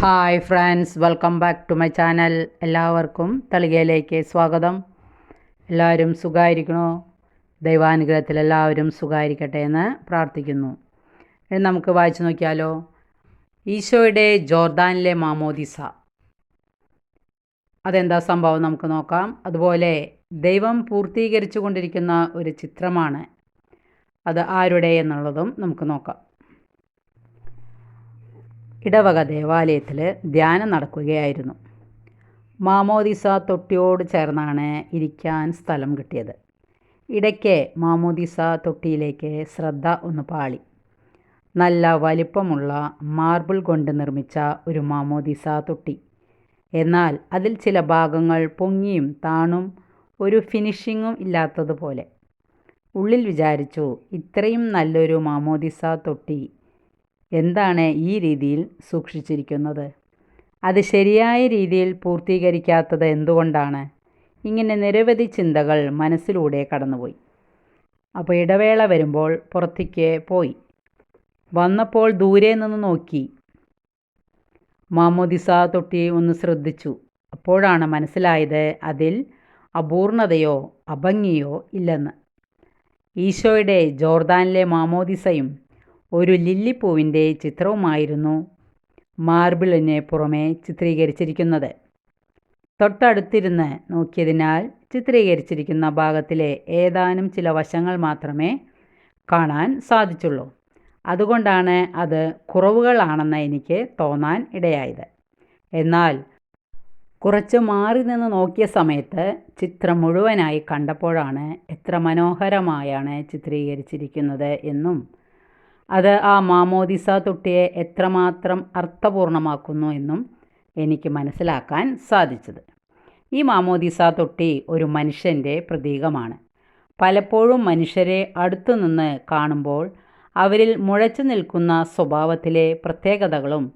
Hi friends welcome back to my channel. എല്ലാവർക്കും തളികയിലേക്ക് സ്വാഗതം. എല്ലാവരും സുഖമായിരിക്കണോ ദൈവാനുഗ്രഹത്തിൽ എല്ലാവരും സുഖമായിരിക്കട്ടെ എന്ന് പ്രാർത്ഥിക്കുന്നു. നമുക്ക് വായിച്ചു നോക്കിയാലോ? ഈശോയുടെ ജോർദാനിലെ മാമോദിസ. അതെന്താ സംഭവം നമുക്ക് നോക്കാം. അതുപോലെ ദൈവം പൂർത്തീകരിച്ചു കൊണ്ടിരിക്കുന്ന ഒരു ചിത്രമാണ്. അത് ആരുടെ എന്നുള്ളതും നമുക്ക് നോക്കാം. ഇടവക ദേവാലയത്തിൽ ധ്യാനം നടക്കുകയായിരുന്നു. മാമോദിസ തൊട്ടിയോട് ചേർന്നാണ് ഇരിക്കാൻ സ്ഥലം കിട്ടിയത്. ഇടയ്ക്ക് മാമോദിസ തൊട്ടിയിലേക്ക് ശ്രദ്ധ ഒന്ന് പാളി. നല്ല വലിപ്പമുള്ള മാർബിൾ കൊണ്ട് നിർമ്മിച്ച ഒരു മാമോദിസ തൊട്ടി. എന്നാൽ അതിൽ ചില ഭാഗങ്ങൾ പൊങ്ങിയും താണും ഒരു ഫിനിഷിങ്ങും ഇല്ലാത്തതുപോലെ. ഉള്ളിൽ വിചാരിച്ചു ഇത്രയും നല്ലൊരു മാമോദിസ തൊട്ടി എന്താണ് ഈ രീതിയിൽ സൂക്ഷിച്ചിരിക്കുന്നത്? അത് ശരിയായ രീതിയിൽ പൂർത്തീകരിക്കാത്തത് എന്തുകൊണ്ടാണ്? ഇങ്ങനെ നിരവധി ചിന്തകൾ മനസ്സിലൂടെ കടന്നുപോയി. അപ്പോൾ ഇടവേള വരുമ്പോൾ പുറത്തേക്ക് പോയി. വന്നപ്പോൾ ദൂരെ നിന്ന് നോക്കി. മാമോദിസ തൊട്ടി ഒന്ന് ശ്രദ്ധിച്ചു. അപ്പോഴാണ് മനസ്സിലായത് അതിൽ അപൂർണതയോ അഭംഗിയോ ഇല്ലെന്ന്. ഈശോയുടെ ജോർദാനിലെ മാമോദിസയും ഒരു ലില്ലിപ്പൂവിന്റെ ചിത്രവുമായിരുന്നു മാർബിളിന് പുറമെ ചിത്രീകരിച്ചിരിക്കുന്നത്. തൊട്ടടുത്തിരുന്ന് നോക്കിയതിനാൽ ചിത്രീകരിച്ചിരിക്കുന്ന ഭാഗത്തിലെ ഏതാനും ചില വശങ്ങൾ മാത്രമേ കാണാൻ സാധിച്ചുള്ളൂ. അതുകൊണ്ടാണ് അത് കുറവുകളാണെന്ന് എനിക്ക് തോന്നാൻ ഇടയായത്. എന്നാൽ കുറച്ച് മാറി നിന്ന് നോക്കിയ സമയത്ത് ചിത്രം മുഴുവനായി കണ്ടപ്പോഴാണ് എത്ര മനോഹരമായാണ് ചിത്രീകരിച്ചിരിക്കുന്നത് എന്നും അത് ആ മാമോദിസ തൊട്ടിയെ എത്രമാത്രം അർത്ഥപൂർണമാക്കുന്നു എന്നും എനിക്ക് മനസ്സിലാക്കാൻ സാധിച്ചത്. ഈ മാമോദിസ തൊട്ടി ഒരു മനുഷ്യന്റെ പ്രതീകമാണ്. പലപ്പോഴും മനുഷ്യരെ അടുത്തു നിന്ന് കാണുമ്പോൾ അവരിൽ മുഴച്ചു നിൽക്കുന്ന സ്വഭാവത്തിലെ പ്രത്യേകതകളും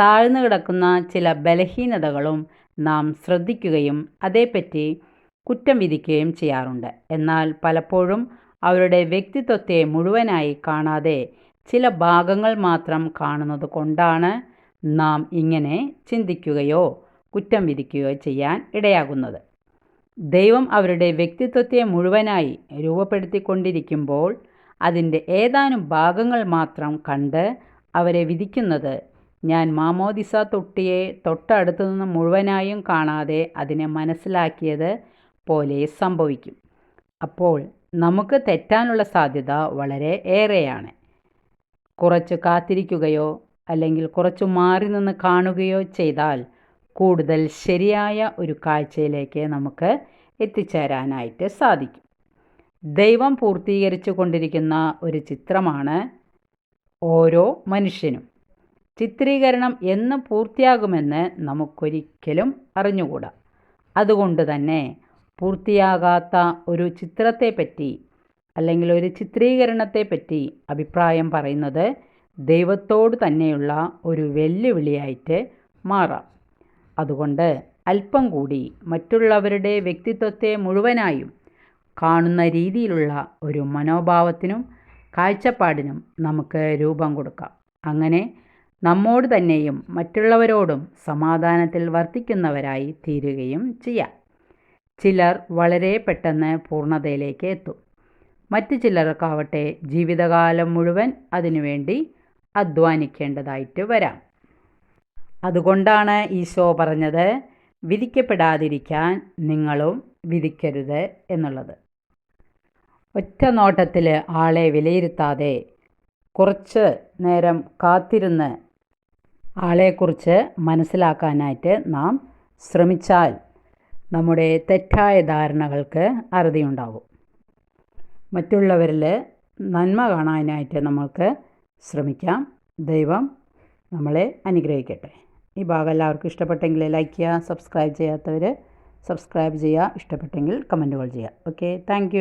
താഴ്ന്നു കിടക്കുന്ന ചില ബലഹീനതകളും നാം ശ്രദ്ധിക്കുകയും അതേപ്പറ്റി കുറ്റം വിധിക്കുകയും ചെയ്യാറുണ്ട്. എന്നാൽ പലപ്പോഴും അവരുടെ വ്യക്തിത്വത്തെ മുഴുവനായി കാണാതെ ചില ഭാഗങ്ങൾ മാത്രം കാണുന്നത് കൊണ്ടാണ് നാം ഇങ്ങനെ ചിന്തിക്കുകയോ കുറ്റം വിധിക്കുകയോ ചെയ്യാൻ ഇടയാകുന്നത്. ദൈവം അവരുടെ വ്യക്തിത്വത്തെ മുഴുവനായി രൂപപ്പെടുത്തിക്കൊണ്ടിരിക്കുമ്പോൾ അതിന്റെ ഏതാനും ഭാഗങ്ങൾ മാത്രം കണ്ട് അവരെ വിധിക്കുന്നത് ഞാൻ മാമോദിസ തൊട്ടിയെ തൊട്ടടുത്തു നിന്ന് മുഴുവനായും കാണാതെ അതിനെ മനസ്സിലാക്കിയത് പോലെ സംഭവിക്കും. അപ്പോൾ നമുക്ക് തെറ്റാനുള്ള സാധ്യത വളരെ ഏറെയാണ്. കുറച്ച് കാത്തിരിക്കുകയോ അല്ലെങ്കിൽ കുറച്ച് മാറി നിന്ന് കാണുകയോ ചെയ്താൽ കൂടുതൽ ശരിയായ ഒരു കാഴ്ചയിലേക്ക് നമുക്ക് എത്തിച്ചേരാനായിട്ട് സാധിക്കും. ദൈവം പൂർത്തീകരിച്ചു കൊണ്ടിരിക്കുന്ന ഒരു ചിത്രമാണ് ഓരോ മനുഷ്യനും. ചിത്രീകരണം എന്ന് പൂർത്തിയാകുമെന്ന് നമുക്കൊരിക്കലും അറിഞ്ഞുകൂടാ. അതുകൊണ്ട് തന്നെ പൂർത്തിയാകാത്ത ഒരു ചിത്രത്തെപ്പറ്റി അല്ലെങ്കിൽ ഒരു ചിത്രീകരണത്തെപ്പറ്റി അഭിപ്രായം പറയുന്നത് ദൈവത്തോട് തന്നെയുള്ള ഒരു വെല്ലുവിളിയായിട്ട് മാറാം. അതുകൊണ്ട് അല്പം കൂടി മറ്റുള്ളവരുടെ വ്യക്തിത്വത്തെ മുഴുവനായും കാണുന്ന രീതിയിലുള്ള ഒരു മനോഭാവത്തിനും കാഴ്ചപ്പാടിനും നമുക്ക് രൂപം കൊടുക്കാം. അങ്ങനെ നമ്മോട് തന്നെയും മറ്റുള്ളവരോടും സമാധാനത്തിൽ വർത്തിക്കുന്നവരായി തീരുകയും ചെയ്യാം. ചിലർ വളരെ പെട്ടെന്ന് പൂർണതയിലേക്ക് എത്തും. മറ്റു ചിലർക്കാവട്ടെ ജീവിതകാലം മുഴുവൻ അതിനുവേണ്ടി അധ്വാനിക്കേണ്ടതായിട്ട് വരാം. അതുകൊണ്ടാണ് ഈശോ പറഞ്ഞത് വിധിക്കപ്പെടാതിരിക്കാൻ നിങ്ങളും വിധിക്കരുത് എന്നുള്ളത്. ഒറ്റ നോട്ടത്തിൽ ആളെ വിലയിരുത്താതെ കുറച്ച് നേരം കാത്തിരുന്ന് ആളെക്കുറിച്ച് മനസ്സിലാക്കാനായിട്ട് നാം ശ്രമിച്ചാൽ നമ്മുടെ തെറ്റായ ധാരണകൾക്ക് അറുതിയുണ്ടാകും മറ്റുള്ളവരിൽ നന്മ കാണാനായിട്ട് നമ്മൾക്ക് ശ്രമിക്കാം. ദൈവം നമ്മളെ അനുഗ്രഹിക്കട്ടെ. ഈ ഭാഗം എല്ലാവർക്കും ഇഷ്ടപ്പെട്ടെങ്കിൽ ലൈക്ക് ചെയ്യുക സബ്സ്ക്രൈബ് ചെയ്യാത്തവർ സബ്സ്ക്രൈബ് ചെയ്യുക ഇഷ്ടപ്പെട്ടെങ്കിൽ കമന്റുകൾ ചെയ്യുക. Okay thank